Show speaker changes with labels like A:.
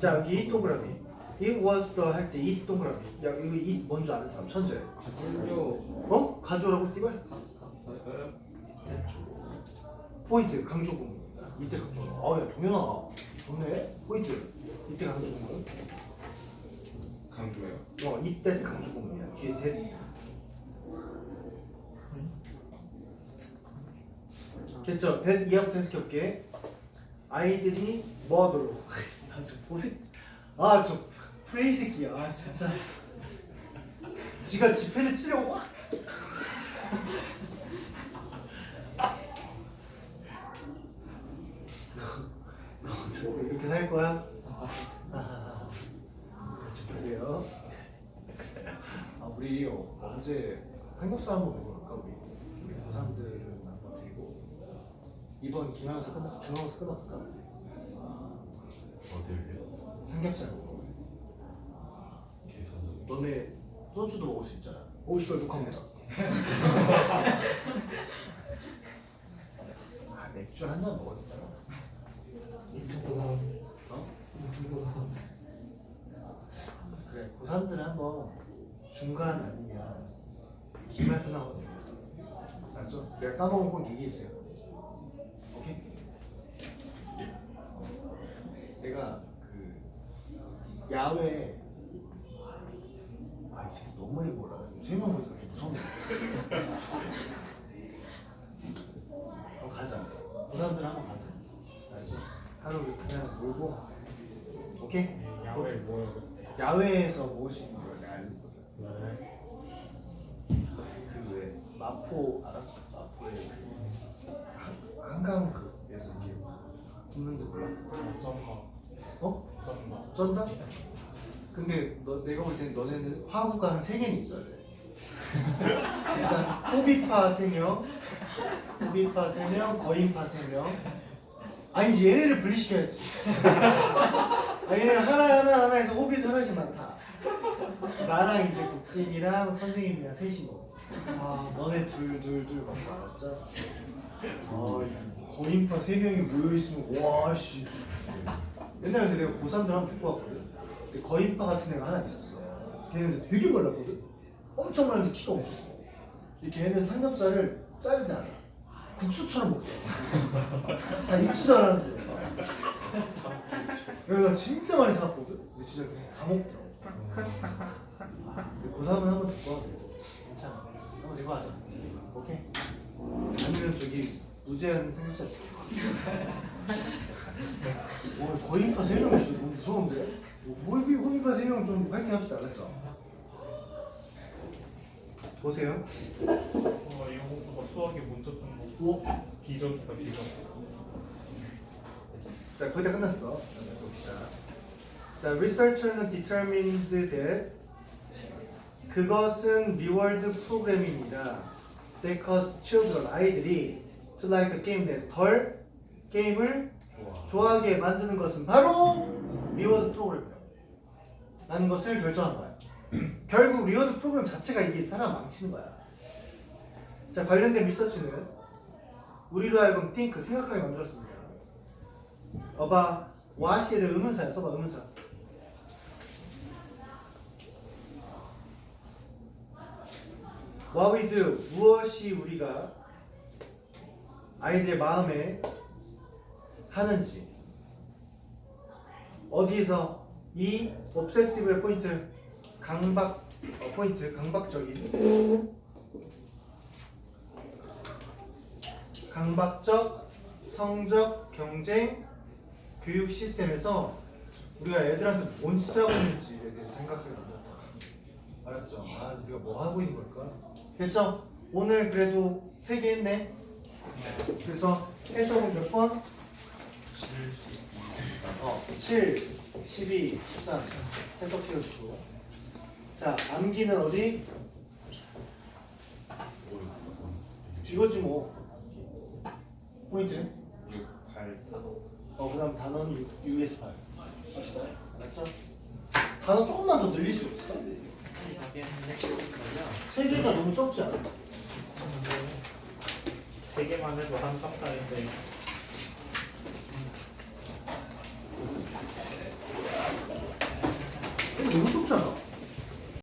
A: 자 여기 이 동그라미. It was the 할 때 이 동그라미. 야 이거 이 뭔지 아는 사람 천재. 어? 가져오라고 띠발? 포인트 강조 부분입니다 이때 강조 아야 동현아. 좋네. 포인트. 이때 강조 부분
B: 강조예요.
A: 어 이때 강조 부분이야. 뒤에 대. 됐죠? 대 이하부터 해석해볼게 아이들이 뭐 하도록 아저 보세 아저 프레이 새끼야 아 진짜 지가 지폐를 찌려고 확너 이렇게 살 거야? 아, 같이 보세요 아 우리 어, 언제 삼겹살 한번 먹으러 갈까 우리 우리 고3들은 한번 데리고 이번 기말고사 끝나고 중간고사 끝나고 갈까?
C: 어딜요?
A: 삼겹살 먹으러
C: 계산은
A: 너네 소주도 먹을 수 있잖아. 오 씨발 녹화합니다. 아 맥주 한 잔 먹었잖아.
B: 인터보다
A: 어?
B: 인터보다
A: 그래 고3들은 한번 중간 아니면 기말 끝나고 맞죠? 내가 까먹은 건 얘기해주세요 오케이? 어. 내가 그 야외 아이 새끼 너무 많이 몰라 세명 보니까 좀 무섭네 어 가자 고3들 한번 가자 알지? 하루 그냥 놀고 오케이?
B: 야외 뭐요?
A: 야외에서 먹을 수 있는 걸 내가 알려줬거든
B: 네.
A: 그왜 마포 알아? 마포에 그 한- 한강 그에서 이렇게 굽는 데 몰라?
B: 점마
A: 어?
B: 점마
A: 쩐다? 근데 너 내가 볼 때는 너네는 화구가 한 세 개는 있어야 돼. 일단 호비파 세 명, 호비파 세 명, 거인파 세 명. 아니 얘네를 분리시켜야지. 아 얘네 하나 하나 하나에서 호빗 하나씩만 타. 나랑 이제 국진이랑 선생님이랑 셋이 먹어. 아 너네 둘 둘둘 먹고 알았죠? 아 거인파 세 명이 모여 있으면 와씨. 옛날에 내가 고3들 한번 데리고 왔거든. 근데 거인파 같은 애가 하나 있었어. 걔는 되게 말랐거든. 엄청 말랐는데 키가 엄청 커. 걔는 삼겹살을 짧지 않아. 국수처럼 먹더라고. 다 익지도 않았는데. 그래서 나 진짜 많이 사왔거든. 근데 진짜 그냥 다 먹더라고. 근데 고3은 한번 데리고 와도 돼. 괜찮아. 한번 데리고 가자. 오케이? 아니면 저기 무제한 삼겹살 시켜. 와 거인파 세 명이 진짜 너무 무서운데? 호비 호비파 세 명 좀 파이팅 합시다 알았죠? 보세요.
D: 어, 이거 저거 수학의 문제점 뭐
A: 오.
D: 비전이다 비전.
A: 자 거의 다 끝났어. 자, 봅시다. 자, researcher는 determined that 그것은 리월드 프로그램입니다. That cause children 아이들이 to like a game that 덜 게임을
C: 좋아
A: 좋아하게 만드는 것은 바로 리워드 프로그램이라고 라는 것을 결정한 거야. 결국 리워드 프로그램 자체가 이게 사람 망치는 거야. 자 관련된 리서치는 우리로 하여금 think 생각하게 만들었습니다. 어바 와시를 의문사야. 써봐 의문사. What we do 무엇이 우리가 아이들의 마음에 하는지 어디에서 이 obsessive의 포인트 강박 어, 포인트 강박적인 강박적 성적 경쟁 교육 시스템에서 우리가 애들한테 뭔 짓을 하고 있는지에 대해서 생각하게 만들었다 알았죠? 아 우리가 뭐 하고 있는 걸까? 됐죠? 오늘 그래도 세 개 했네 그래서 해석은 몇 번?
C: 7, 12,
A: 어, 7, 12, 13 해석해주시고 자 암기는 어디? 이거지 뭐 포인트
B: 6, 8, 단어
A: 어 그다음 단어는 U, US 8 합시다 알았죠? 단어 조금만 더 늘릴 수 있어? 세 개가 너무 적지 않아?
D: 세 개만 해도 한 깜짝인데
A: 너무 좁잖아